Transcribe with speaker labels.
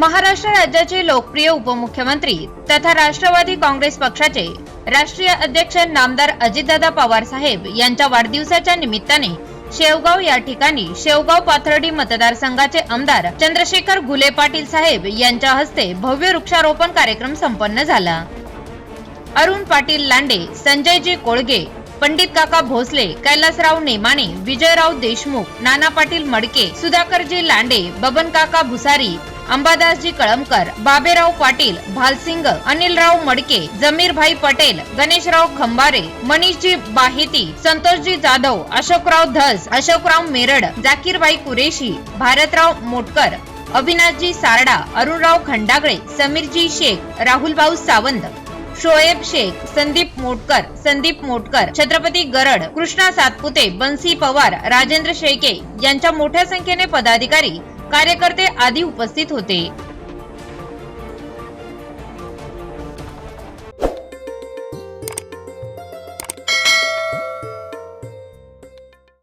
Speaker 1: महाराष्ट्र राज्याचे लोकप्रिय उपमुख्यमंत्री तथा राष्ट्रवादी काँग्रेस पक्षाचे राष्ट्रीय अध्यक्ष नामदार अजितदादा पवार साहेब यांच्या वाढदिवसाच्या निमित्ताने शेवगाव या ठिकाणी शेवगाव पाथर्डी मतदारसंघाचे आमदार चंद्रशेखर घुले पाटील साहेब यांच्या हस्ते भव्य वृक्षारोपण कार्यक्रम संपन्न झाला. अरुण पाटील लांडे संजयजी कोळगे पंडित काका भोसले कैलासराव नेमाने विजयराव देशमुख नाना पाटील मडके सुधाकरजी लांडे बबन काका भुसारी अंबादासजी कळमकर बाबेराव पाटील भालसिंग अनिलराव मडके जमीरभाई पटेल गणेशराव खंबारे मनीषजी बाहेती संतोषजी जाधव अशोकराव धस अशोकराव मेरड जाकीरबाई कुरेशी भारतराव मोटकर अविनाशजी सारडा अरुणराव खंडागळे समीरजी शेख राहुलभाऊ सावंत शोएब शेख संदीप मोटकर संदीप मोटकर छत्रपती गरड कृष्णा सातपुते बन्सी पवार राजेंद्र शेळके यांच्या मोठ्या संख्येने पदाधिकारी कार्यकर्ते आदी उपस्थित होते.